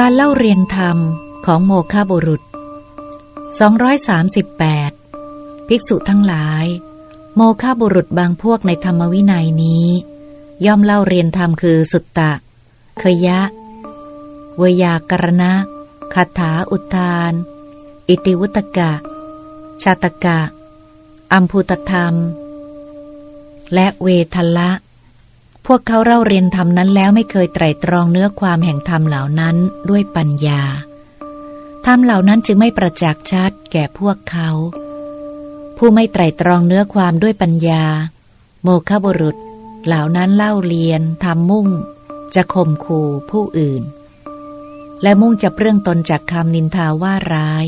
การเล่าเรียนธรรมของโมฆะบุรุษ 238 ภิกษุทั้งหลาย โมฆะบุรุษบางพวกในธรรมวินัยนี้ ย่อมเล่าเรียนธรรมคือสุตตะ เคยะ เวยากรณะคาถาอุทาน อิติวุตกะ ชาตกะ อัมพุตธรรม และเวทละ พวกเขาเล่าเรียนธรรมนั้นแล้วไม่เคยไตรตรองเนื้อความแห่งธรรมเหล่านั้นด้วยปัญญา ธรรมเหล่านั้นจึงไม่ประจักษ์ชัดแก่พวกเขา ผู้ไม่ไตรตรองเนื้อความด้วยปัญญา โมฆะบุรุษ เหล่านั้นเล่าเรียนทำมุ่ง จะข่มขู่ผู้อื่น และมุ่งจะเปลื้องตนจากคำนินทาว่าร้าย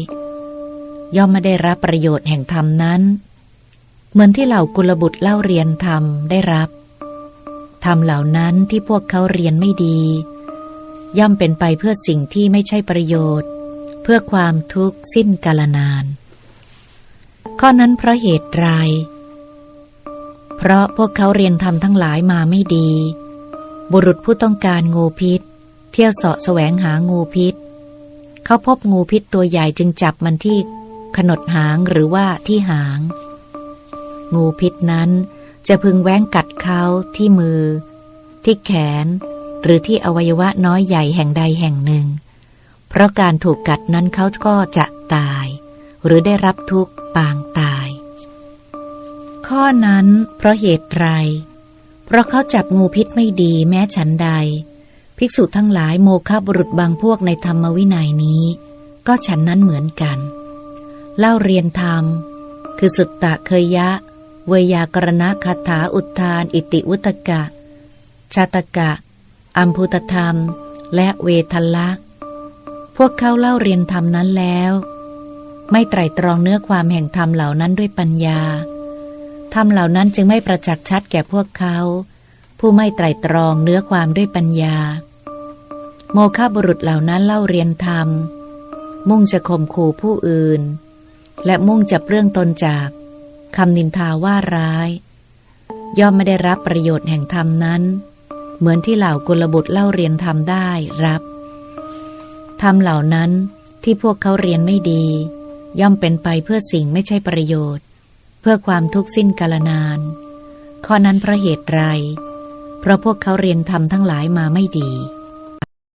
ย่อมไม่ได้รับประโยชน์แห่งธรรมนั้น เหมือนที่เหล่ากุลบุตรเล่าเรียนธรรมได้รับ ธรรมเหล่านั้นที่พวกเขาเรียนไม่ดี ย่อมเป็นไปเพื่อสิ่งที่ไม่ใช่ประโยชน์ เพื่อความทุกข์สิ้นกาลนาน ข้อนั้นเพราะเหตุไรเพราะพวกเขาเรียนธรรมทั้งหลายมาไม่ดี บุรุษผู้ต้องการงูพิษ เที่ยวเสาะแสวงหางูพิษ เขาพบงูพิษตัวใหญ่จึงจับมันที่ขนดหางหรือว่าที่หาง งูพิษนั้นจะพึงแว้งกัด เขาที่มือ ที่แขน หรือที่อวัยวะน้อยใหญ่แห่งใดแห่งหนึ่ง เพราะการถูกกัดนั้นเขาก็จะตาย หรือได้รับทุกข์ปางตาย ข้อนั้นเพราะเหตุไร เพราะเขาจับงูพิษไม่ดีแม้ฉันใด ภิกษุทั้งหลายโมฆะบุรุษบางพวกในธรรมวินัยนี้ ก็ฉันนั้นเหมือนกัน เล่าเรียนธรรม คือสุตตะเคยยะ เวยากรณคาถาอุทาน อิติวุตกะ ชาตกะ อัมพุตธรรม และเวทละพวกเขาเล่าเรียนธรรมนั้นแล้ว ไม่ไตรตรองเนื้อความแห่งธรรมเหล่านั้นด้วยปัญญา ธรรมเหล่านั้นจึงไม่ประจักษ์ชัดแก่พวกเขา ผู้ไม่ไตรตรองเนื้อความด้วยปัญญา โมฆะบุรุษเหล่านั้นเล่าเรียนธรรม มุ่งจะข่มขู่ผู้อื่น และมุ่งจะเปลื้องตนจาก คำนินทาว่าร้าย ย่อมไม่ได้รับประโยชน์แห่งธรรมนั้น เหมือนที่เหล่ากุลบุตรเล่าเรียนธรรมได้รับธรรมเหล่านั้นที่พวกเขาเรียนไม่ดี ย่อมเป็นไปเพื่อสิ่งไม่ใช่ประโยชน์ เพื่อความทุกข์สิ้นกาลนาน ข้อนั้นเพราะเหตุไรเพราะพวกเขาเรียนธรรมทั้งหลายมาไม่ดี